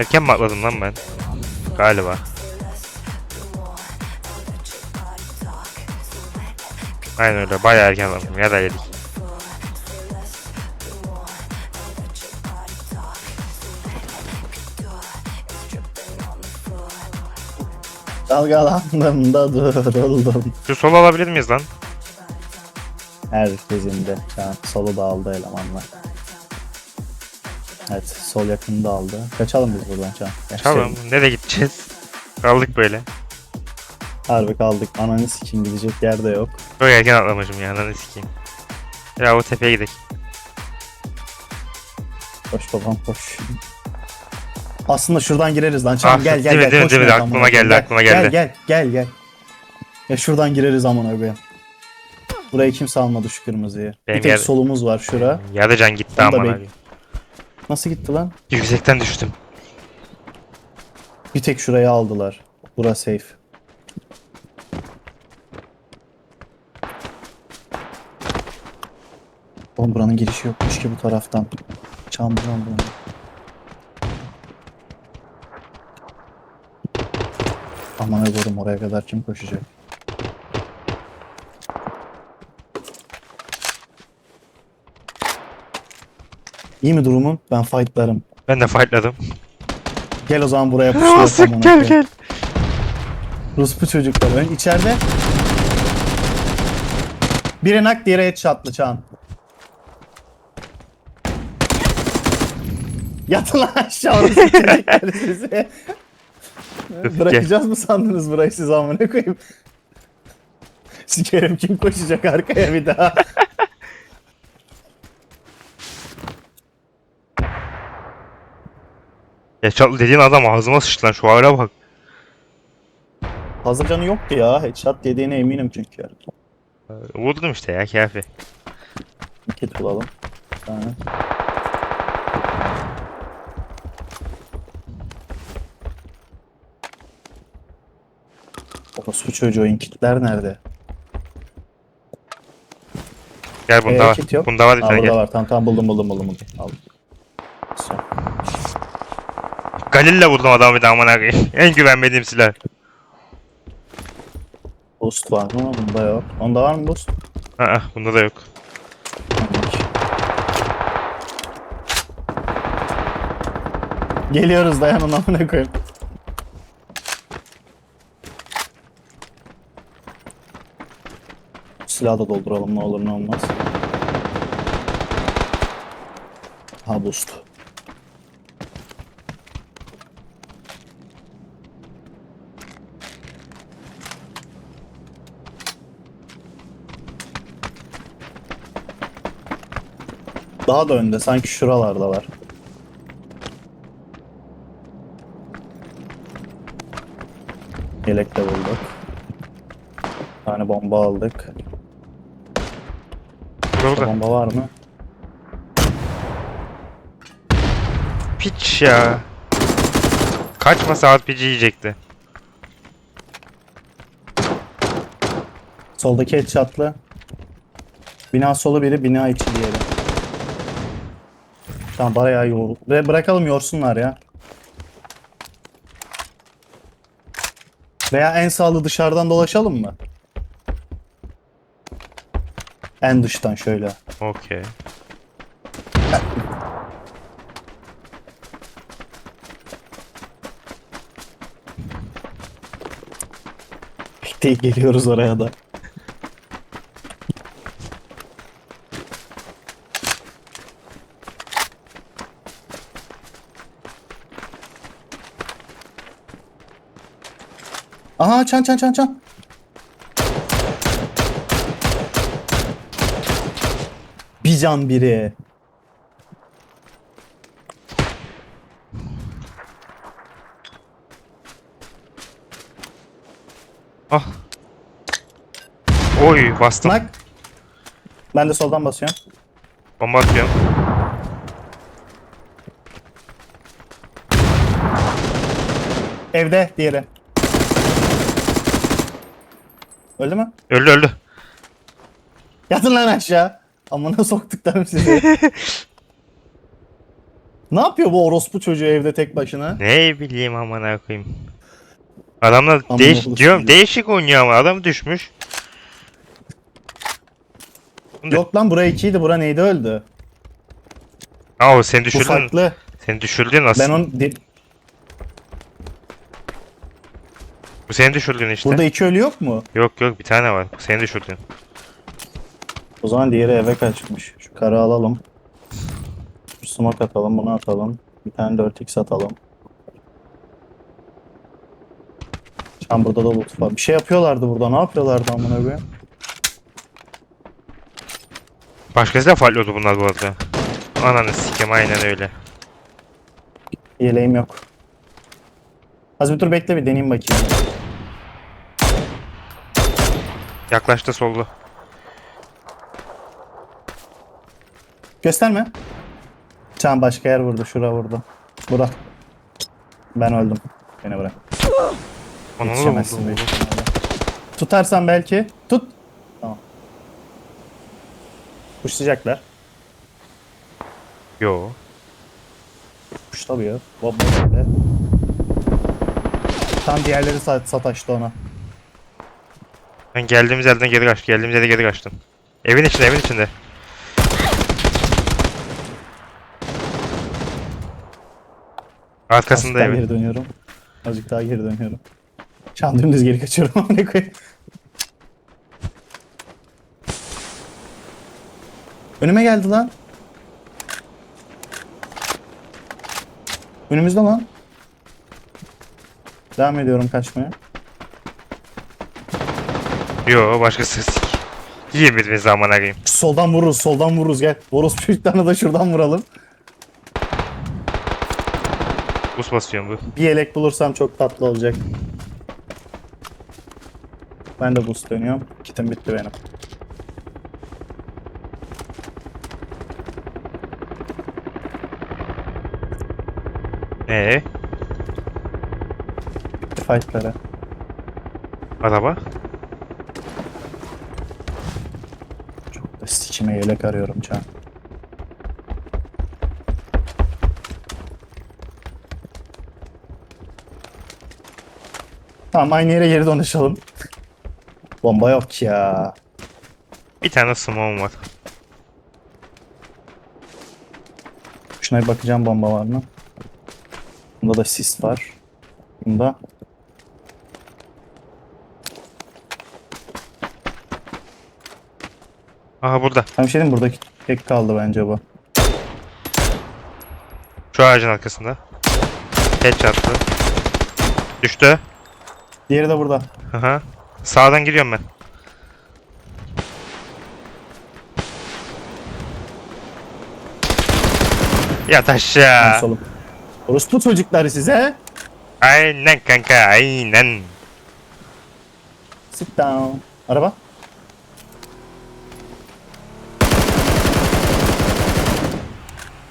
Erken mi atladım lan ben? Galiba. Aynen öyle. Bayağı erken atladım. Ya da yedik. Dalgalandım da duruldum. Şu sol alabilir miyiz lan? Herkesin de. Şu an solu da aldı elemanlar. Evet sol yakında aldı. Kaçalım biz buradan şu an. Çalalım. Nereye gideceğiz? Kaldık böyle. Harbi kaldık. Ananı sikim gidecek yer de yok. Çok erken atlamışım ya. Ananı sikeyim. Ya o tepeye gidelim. Koş babam koş. Aslında şuradan gireriz lan. Çabuk Ah, gel gel değil mi, gel. değil mi, Koşma değil mi? Aklıma geldi, aklıma geldi. Gel gel gel gel. Ya şuradan gireriz amına koyayım. Burayı kimse almadı şu kırmızıyı. Benim bir tek yer- solumuz var şura. Ya da can gitti Onu da aman bek- abi. Nasıl gitti lan? Yüksekten düştüm. Bir tek şurayı aldılar. Bura safe. Oğlum buranın girişi yokmuş ki bu taraftan. Çam buram buram. Aman koyayım oraya kadar kim koşacak? İyi mi durumun? Ben fightlarım. Ben de fightladım. Gel o zaman buraya pusuya Sık gel gel. Ruspu çocuklar. Ön içeride. Biri nak diğeri headshotlı Çağan. Yatın lan aşağı orası sizi. Bırakacağız mı sandınız burayı siz amına koyayım? Sikerim kim koşacak arkaya bir daha. Yaşatlı dediğin adam ağzıma sıçtı lan şu hale bak. Hazır canı yoktu ya. Headshot dediğine eminim çünkü. Vurdum işte ya kafi. Kit bulalım. Bir tane. Orospu çocuğu inkitler nerede? Gel bunda Ee, var. kit yok. Bunda var bir Aa, tane burada gel. var. Tamam tamam buldum buldum buldum. buldum. Aldım. Son. Galil'le vurdum adamı bir de amına koyayım. En güvenmediğim silah. Boost var mı? Bunda yok. Onda var mı boost? Aa, bunda da yok. Geliyoruz dayanın amına koyayım. Silahı da dolduralım ne olur ne olmaz. Ha boost. Daha da önde sanki şuralarda var. Yelek de bulduk. Bir tane bomba aldık. Burada. Bomba var mı? Piç ya. Kaçma saat pici yiyecekti. Soldaki headshotlı. Bina solu biri, bina içi diğeri. Tamam bayağı yoğur. Ve bırakalım yorsunlar ya. Veya en sağlı dışarıdan dolaşalım mı? En dıştan şöyle. Okey. Birlikte geliyoruz oraya da. Aha çan çan çan çan. Bir can biri. Ah. Oy bastım. Nak. Ben de soldan basıyorum. Bomba atıyorum. Evde diğeri. Öldü mü? Öldü öldü. Yatın lan aşağı. Amına soktuklarım sizi. Ne yapıyor bu orospu çocuğu evde tek başına? Ne bileyim amına koyayım. Adamlar Amına değiş koyayım. diyorum değişik oynuyor ama adam düşmüş. Yok lan bura 2'ydi bura neydi öldü? Aa o seni Bu düşürdün. farklı. Seni düşürdün? Ben onu di- Bu seni düşürdün işte. burada iki ölü yok mu? Yok yok bir tane var. Bu seni düşürdün. O zaman diğeri eve kaçmış. Şu karı alalım. Şu smoke atalım bunu atalım. Bir tane 4x atalım. Şu an burada da loot var. Bir şey yapıyorlardı burada. Ne yapıyorlardı amına koyayım? Başkası da farklıyordu bunlar bu arada. Ananı sikem aynen öyle. Yeleğim yok. Az bir dur bekle bir deneyeyim bakayım. Yaklaştı soldu. Gösterme. Can başka yer vurdu. Şura vurdu. Bırak. Ben öldüm. Beni bırak. Onu da Yetişemezsin vurdu. büyük ihtimalle. Tutarsan belki. Tut. Tamam. Kuşlayacaklar. Yo. Kuşlamıyor. Bomba geldi. Tam diğerleri sa- sataştı ona. Ben geldiğimiz yerden geri kaçtım. Geldiğimiz yere geri kaçtım. Evin içinde evin içinde. Arkasında Azıcık daha evin. geri dönüyorum. Azıcık daha geri dönüyorum. Şu an dümdüz geri kaçıyorum. Ne koyayım? Önüme geldi lan. Önümüzde lan. Devam ediyorum kaçmaya. Yo başkası sik. Yiyin birbirinizi zaman arayayım. Soldan vururuz, soldan vururuz gel. Boros çocuklarını da şuradan vuralım. Bus basıyorum bu. Bir yelek bulursam çok tatlı olacak. Ben de boost dönüyorum. Kitim bitti benim. Ee, Bitti fightları. araba. Sikime yelek arıyorum can. Tamam aynı yere geri dönüşelim. Bomba yok ya. Bir tane smoke'um var. Şuna bir bakacağım bomba var mı? Bunda da sis var. Bunda. Aha burada. Hem diyeyim mi? buradaki tek kaldı bence bu. Şu ağacın arkasında. Headshot'tı. Düştü. Diğeri de burada. Aha. Sağdan giriyorum ben. Yat aşağı. solum. Orospu çocukları size. Aynen kanka aynen. Sit down. Araba.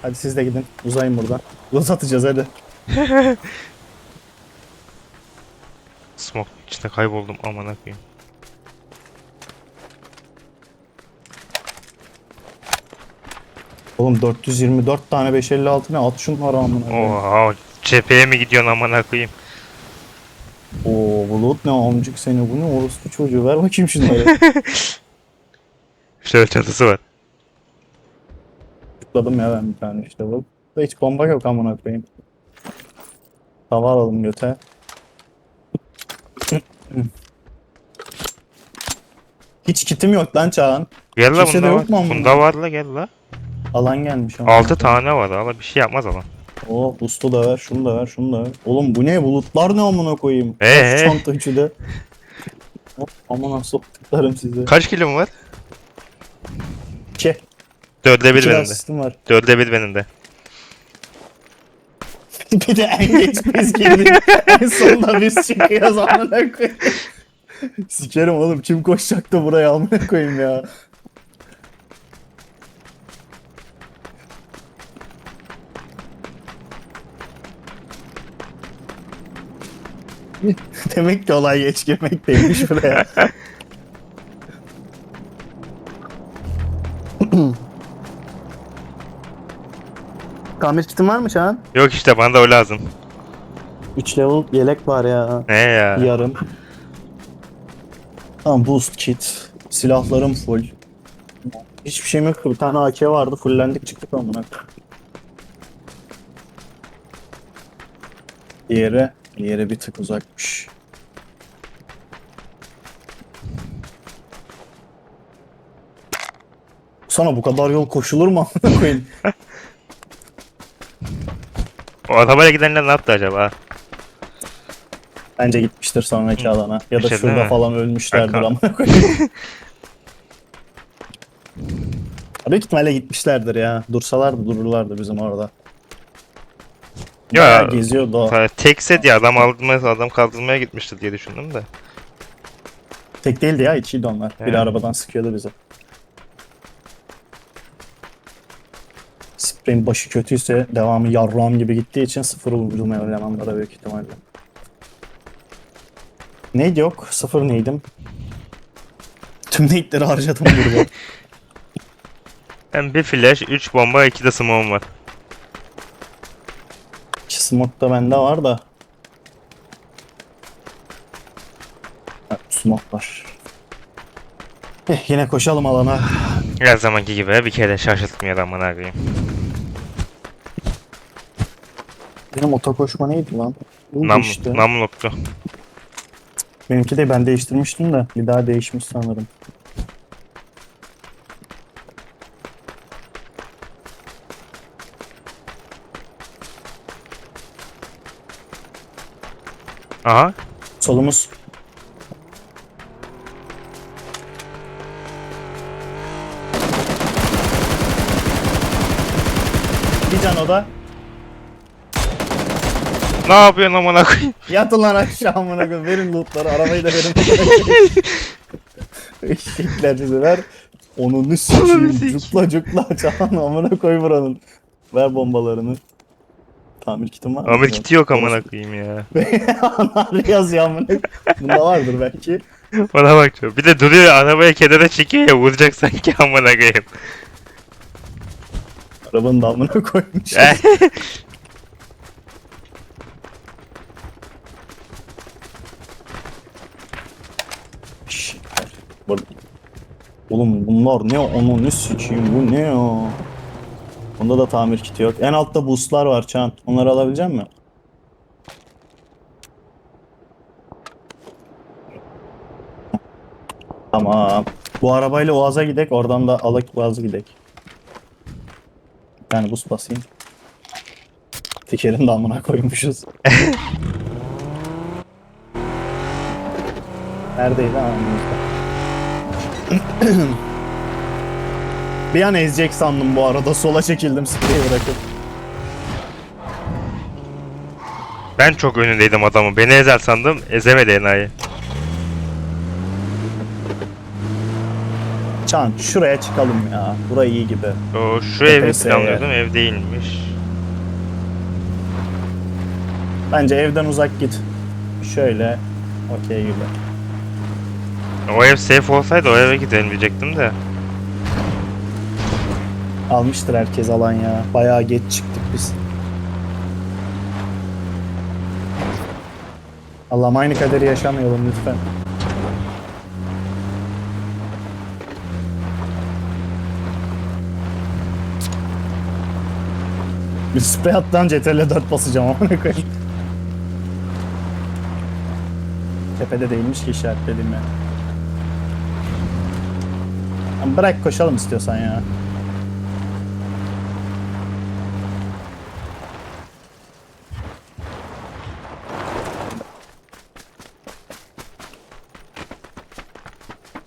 Hadi siz de gidin. Uzayın buradan. Yol satacağız hadi. Smoke içinde kayboldum amına koyayım. Oğlum 424 tane 556 ne? At şunları amına. koyayım. Oha cepheye mi gidiyorsun amına koyayım? Oo bulut ne amcık seni bu ne orospu çocuğu ver bakayım şunları. Şöyle çatısı var. Tıkladım ya ben bir tane işte bu. Da hiç bomba yok amına koyayım. Tava alalım göte. Hiç kitim yok lan Çağan. Gel la Kimse de bunda yok mu var. amına? Bunda var la gel la. Alan gelmiş ama. 6 tane var ala bir şey yapmaz alan. Oo boost'u da ver, şunu da ver, şunu da ver. Oğlum bu ne? Bulutlar ne amına koyayım? Ee? Çanta üçü de. Hop, Aman soktuklarım size. Kaç kilom var? Dörde bir benim de. asistim var. Dörde bir benim de. bir de en geç biz girdik. en sonunda biz çıkıyoruz amına koyayım. Sikerim oğlum kim koşacak da buraya amına koyayım ya. Demek ki olay geç girmekteymiş buraya. Tamir kitin var mı Çağan? Yok işte bana da o lazım. 3 level yelek var ya. Ne ya? Yarım. Tamam boost kit. Silahlarım full. Hiçbir şeyim yok. Bir tane AK vardı. Fullendik çıktık amına. Diğeri, diğeri bir tık uzakmış. Sana bu kadar yol koşulur mu amına koyayım? O arabayla gidenler ne yaptı acaba? Bence gitmiştir sonraki alana. Ya da değil şurada mi? falan ölmüşlerdir Kanka. koyayım. Büyük ihtimalle gitmişlerdir ya. Dursalardı dururlardı bizim orada. Ya, Bayağı geziyordu o. Ta- Tekse diye adam aldırmaya, adam kaldırmaya gitmişti diye düşündüm de. Tek değildi ya içiydi onlar. Biri Evet. arabadan sıkıyordu bizi. Sprey'in başı kötüyse devamı yarram gibi gittiği için sıfır vurdum elemanlara büyük ihtimalle. Neydi yok? Sıfır neydim? Tüm nade'leri harcadım burada. Hem bir flash, 3 bomba, 2 de smoke var. İki smoke da bende var da. Evet, smoke var. Eh, yine koşalım alana. Her zamanki gibi bir kere şaşırtmıyor amına koyayım. Benim oto koşma neydi lan? Bu Nam, işte. namluktu. Benimki de ben değiştirmiştim de bir daha değişmiş sanırım. Aha. Solumuz. Bir can o da. Ne yapıyorsun amına koyayım? Yatın lan aşağı amına koyayım. Verin lootları. Arabayı da verin. amına. Eşekler size ver. Onu ne sikeyim. sikeyim. Cukla cukla çağın amına koy buranın. Ver bombalarını. Tamir kitim var mı? Amir kiti yok amına koyayım ya. Anar yazıyor amına. Bunda vardır belki. Bana bak şu. Bir de duruyor arabaya kedere çekiyor ya vuracak sanki amına koyayım. Arabanın damına koymuş. Bak- Oğlum bunlar ne onu ne sikeyim bu ne ya? Bunda da tamir kiti yok. En altta boostlar var Çağan. Onları alabilecek misin? Tamam. Bu arabayla Oğaz'a gidek. Oradan da Alak Oğaz'a gidek. Yani boost basayım. Tekerin damına koymuşuz. Neredeydi ha? Bir an ezecek sandım bu arada. Sola çekildim spreyi bırakıp. Ben çok önündeydim adamı. Beni ezer sandım. Ezemedi enayi. Çan şuraya çıkalım ya. Burayı iyi gibi. O şu evi 'ye. planlıyordum. Ev değilmiş. Bence evden uzak git. Şöyle. Okey gibi. O ev safe olsaydı o eve gidelim diyecektim de. Almıştır herkes alan ya. Bayağı geç çıktık biz. Allah'ım aynı kaderi yaşamayalım lütfen. Bir sprey attan CTRL 4 basacağım amına koyayım. Tepede değilmiş ki işaretlediğim ya. Bırak koşalım istiyorsan ya.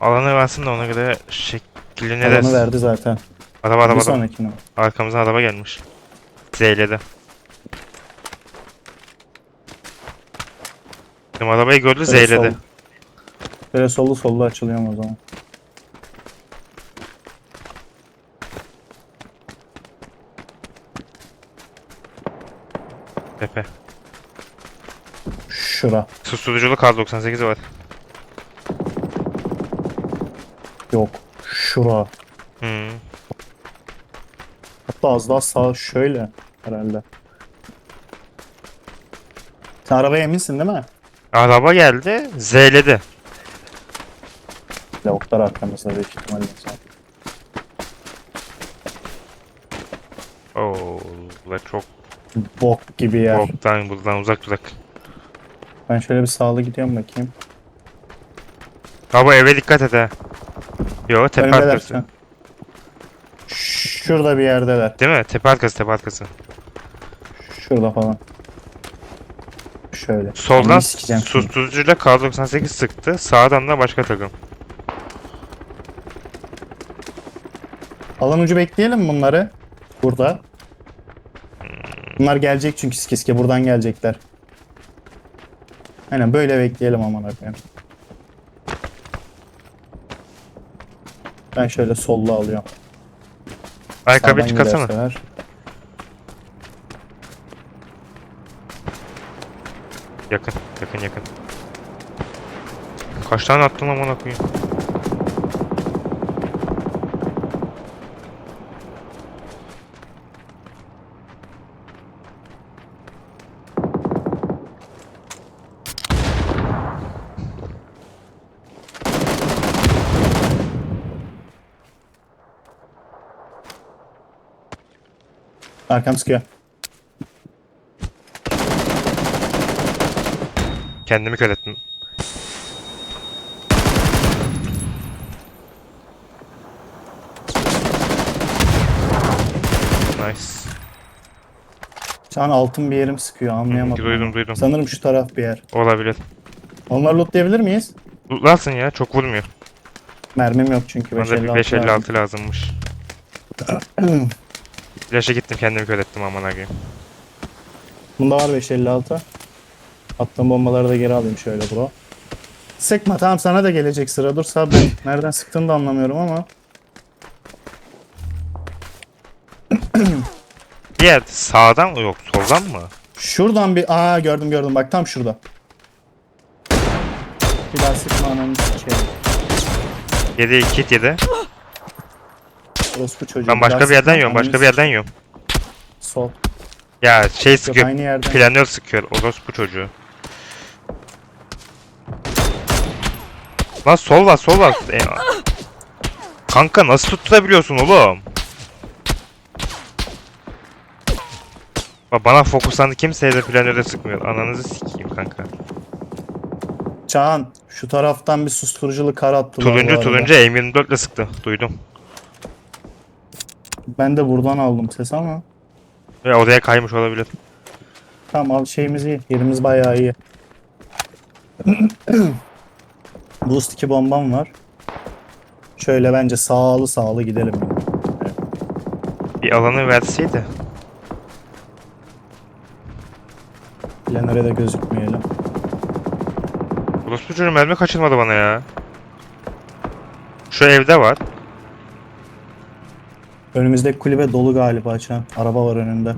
Alanı versin de ona göre şeklini Alanı verdi zaten. Araba Bir araba araba. sonrakine. Arkamızdan araba gelmiş. Zeyledi. Bizim arabayı gördü Böyle zeyledi. sol- Böyle sollu sollu açılıyorum o zaman. Tepe. Şura. Susturuculu kar 98 var. Yok. Şura. Hmm. Hatta az daha sağ şöyle. herhalde. Sen arabaya eminsin değil mi? Araba geldi. Z'ledi. Lavuklar arkamızda büyük ihtimalle. Oo, da çok Bok gibi yer. boktan buradan uzak uzak. Ben şöyle bir sağlı gidiyorum bakayım. Baba eve dikkat et ha. Yo tepe Önümdeler. arkası. Şurada bir yerdeler. Değil mi? Tepe arkası tepe arkası. Şurada falan. Şöyle. Soldan Onu sikeceğim şimdi. susturucuyla K98 sıktı. Sağdan da başka takım. Alan ucu bekleyelim bunları. Burada. Bunlar gelecek çünkü keske buradan gelecekler. Aynen böyle bekleyelim aman koyayım. Ben şöyle sollu alıyorum. Ayakkabı Sağdan çıkarsana. giderseler. Yakın yakın yakın. Kaç tane attın amına koyayım? Arkam sıkıyor. Kendimi kör ettim. Nice. Şu an altın bir yerim sıkıyor anlayamadım. Duydum duydum. Sanırım şu taraf bir yer. Olabilir. Onları lootlayabilir miyiz? Lootlarsın ya çok vurmuyor. Mermim yok çünkü. Bana da bir 556 lazım. 556 lazımmış. Flash'a gittim kendimi kör ettim amına koyayım. Bunda var 556. Attığım bombaları da geri alayım şöyle bro. Sıkma tamam sana da gelecek sıra dur sabret. Nereden sıktığını da anlamıyorum ama. Diğer sağdan mı yok soldan mı? Şuradan bir aa gördüm gördüm bak tam şurada. Bir daha sıkma ananı sikeyim. 7 kit 7. Orospu çocuğu. Ben başka bir yerden yiyorum başka bir yerden yiyorum. Sol. Ya şey sıkıyor. aynı yerden. Planör sıkıyor. Orospu çocuğu. Lan sol var sol var. E, kanka nasıl tutturabiliyorsun oğlum? Bak bana fokuslandı kimseye de planöre sıkmıyor. Ananızı sikeyim kanka. Çağan şu taraftan bir susturuculu kar attılar. Turuncu turuncu M24 ile sıktı. Duydum. Ben de buradan aldım ses ama. Ve odaya kaymış olabilir. Tamam al şeyimiz iyi. Yerimiz bayağı iyi. Boost 2 bombam var. Şöyle bence sağlı sağlı gidelim. Bir alanı verseydi. Planöre de gözükmeyelim. Orospu çocuğu mermi kaçırmadı bana ya. Şu evde var. Önümüzdeki kulübe dolu galiba açan. Araba var önünde.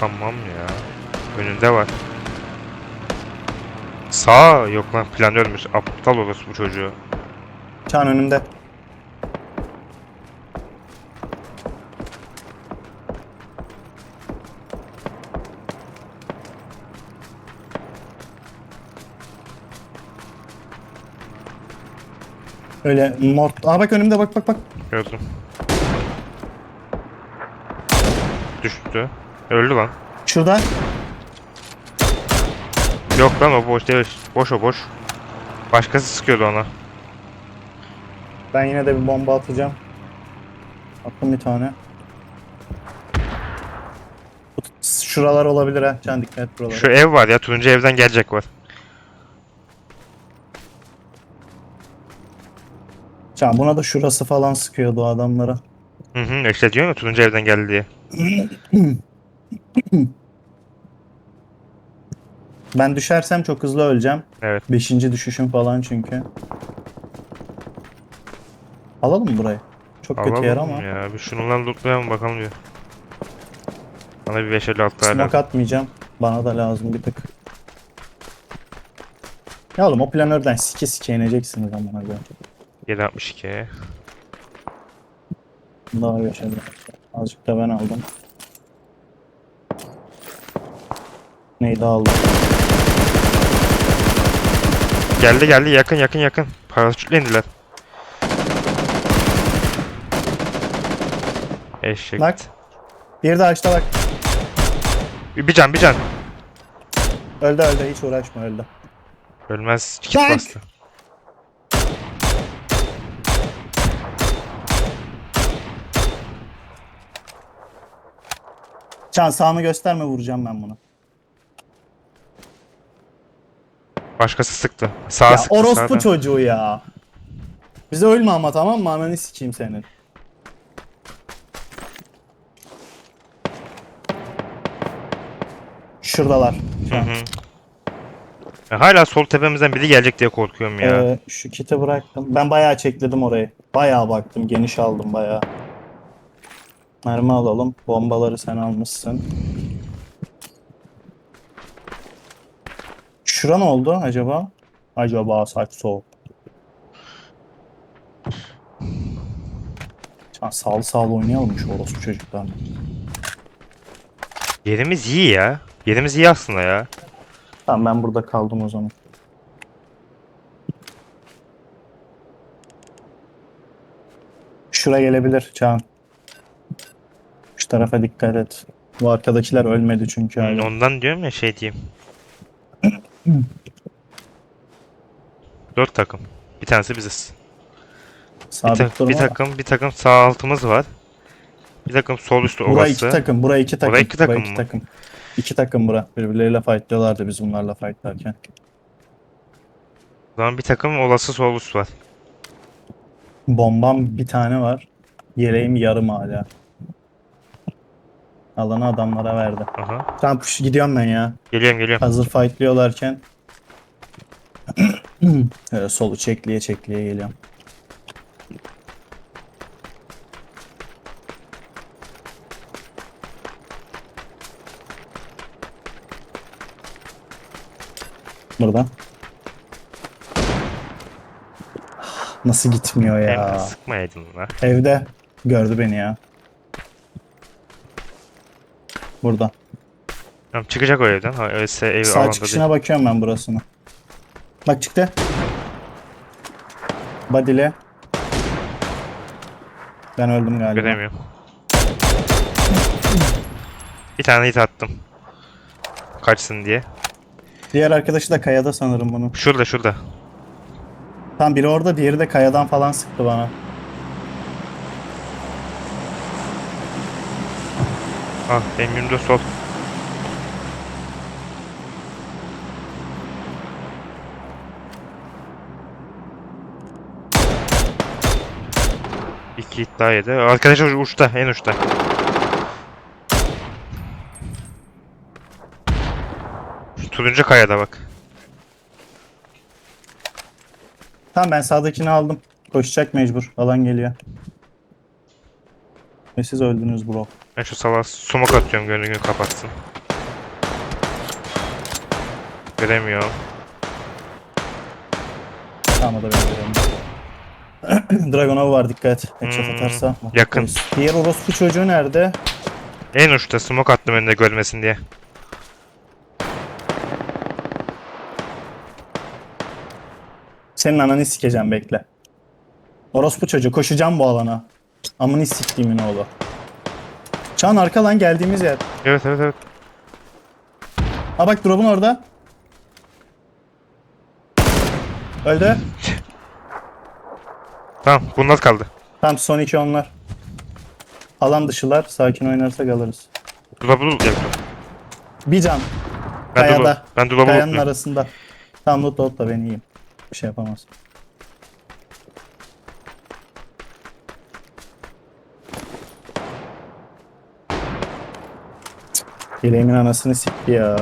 Tamam ya. Önünde var. Sağ yok lan planörmüş. Aptal orası bu çocuğu. Çağan önümde. Öyle mort. Aa bak önümde bak bak bak. Gördüm. Düştü. Öldü lan. Şurada. Yok lan o boş değil. Boş o boş. Başkası sıkıyordu ona. Ben yine de bir bomba atacağım. Attım bir tane. Şuralar olabilir ha. Can dikkat et buralara. Şu ev var ya turuncu evden gelecek var. Can buna da şurası falan sıkıyordu adamlara. Hı hı işte diyor ya turuncu evden geldi diye. Ben düşersem çok hızlı öleceğim. Evet. Beşinci düşüşüm falan çünkü. Alalım mı burayı? Çok kötü yer ama. Alalım ya. Bir şununla lootlayalım bakalım bir. Bana bir 556 hala. Smoke atmayacağım. Bana da lazım bir tık. Ya oğlum o planörden sike sike ineceksiniz amına koyayım. 762. Bunda var 5 Azıcık da ben aldım. Neydi aldım? Geldi geldi yakın yakın yakın. Paraşütle indiler. Eşek. Bak. Bir de açta bak. Bir, can bir can. Öldü öldü hiç uğraşma öldü. Ölmez. Kit bastı. Can sağını gösterme vuracağım ben bunu. Başkası sıktı. Sağ ya sıktı. orospu sağdan. çocuğu ya. Bize ölme ama tamam mı? Ananı sikeyim senin. Şuradalar. Hı hı. Ya hala sol tepemizden biri gelecek diye korkuyorum ya. Ee, şu kiti bıraktım. Ben bayağı çekledim orayı. Bayağı baktım. Geniş aldım bayağı. Mermi alalım. Bombaları sen almışsın. Şura ne oldu acaba? Acaba saç soğuk. Can sağlı sağlı oynayalım şu orospu çocuklarla. Yerimiz iyi ya. Yerimiz iyi aslında ya. Tamam ben burada kaldım o zaman. Şura gelebilir Can. Şu tarafa dikkat et. Bu arkadakiler ölmedi çünkü hala. Ondan diyorum ya şey diyeyim. Dört takım. Bir tanesi biziz. Bir, Sabit tak- durma. bir takım bir takım sağ altımız var. Bir takım sol üstü Bura orası. iki takım, bura iki takım. Bura iki takım iki mı? takım. İki takım bura. Birbirleriyle fightlıyorlardı biz bunlarla fightlarken. O zaman bir takım olası sol üst var. Bombam bir tane var. Yeleğim yarım hala. Alanı adamlara verdi. Aha. Tamam push, gidiyorum ben ya. Geliyorum geliyorum. Hazır fightlıyorlarken Öyle solu çekliye çekliye geliyorum. Burada. Nasıl gitmiyor Hemen ya? sıkmayaydın lan. Evde gördü beni ya. Burada. Tamam çıkacak o evden. Ha, öyleyse ev Sağ alanda çıkışına değil. bakıyorum ben burasını. Bak çıktı. Badile. Ben öldüm galiba. Göremiyorum. Bir tane hit attım. Kaçsın diye. Diğer arkadaşı da kayada sanırım bunun. Şurada şurada. Tam biri orada, diğeri de kayadan falan sıktı bana. Ah M24 sol. İki daha yedi. Arkadaşlar uçta, en uçta. Şu turuncu kayada bak. Tamam ben sağdakini aldım. Koşacak mecbur. Alan geliyor. Ve siz öldünüz bro. Ben şu salağa smoke atıyorum gönlünü kapatsın. Göremiyorum. Tamam o da beni görüyorum. Dragonov var dikkat. Headshot Hmm, atarsa. yakın. Diğer orospu çocuğu nerede? En uçta smoke attım önüne görmesin diye. Senin ananı sikeceğim bekle. Orospu çocuğu koşacağım bu alana. Amını siktiğimin oğlu. Çağın arka lan geldiğimiz yer. Evet evet evet. Ha bak drop'un orada. Öldü. Tamam bunlar kaldı. Tamam son iki onlar. Alan dışılar. Sakin oynarsak alırız. Dolabı loot Bir can. Ben Kayada. ben dolabı Kayanın arasında. Tamam loot loot da beni yiyeyim. Bir şey yapamaz. Yeleğimin anasını sikti ya.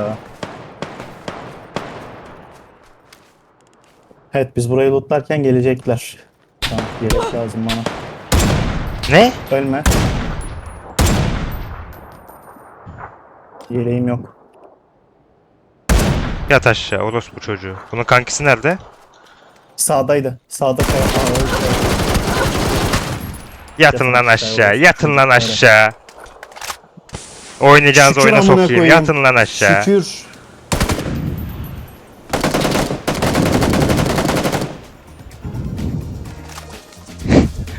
Evet biz burayı lootlarken gelecekler. Tamam yelek lazım bana. Ne? Ölme. Yeleğim yok. Yat aşağı orospu çocuğu. Bunun kankisi nerede? Sağdaydı. Sağda kaya. Yatın lan aşağı. Yatın lan aşağı. Oynayacağınız Şükür oyuna amına sokayım. koyayım. Yatın lan aşağı. Şükür.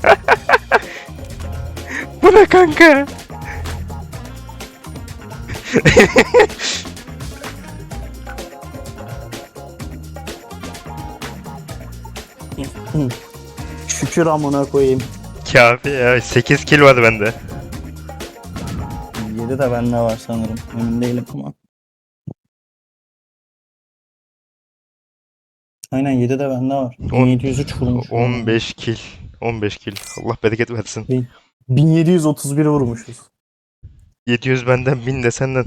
Bu ne kanka? Şükür amına koyayım. Kafi ya. 8 kill var bende. 7 de bende var sanırım. Emin değilim ama. Aynen 7 de bende var. On- 1703 vurmuş. 15 kill. 15 kill. Allah bereket versin. 1731 vurmuşuz. 700 benden 1000 de senden.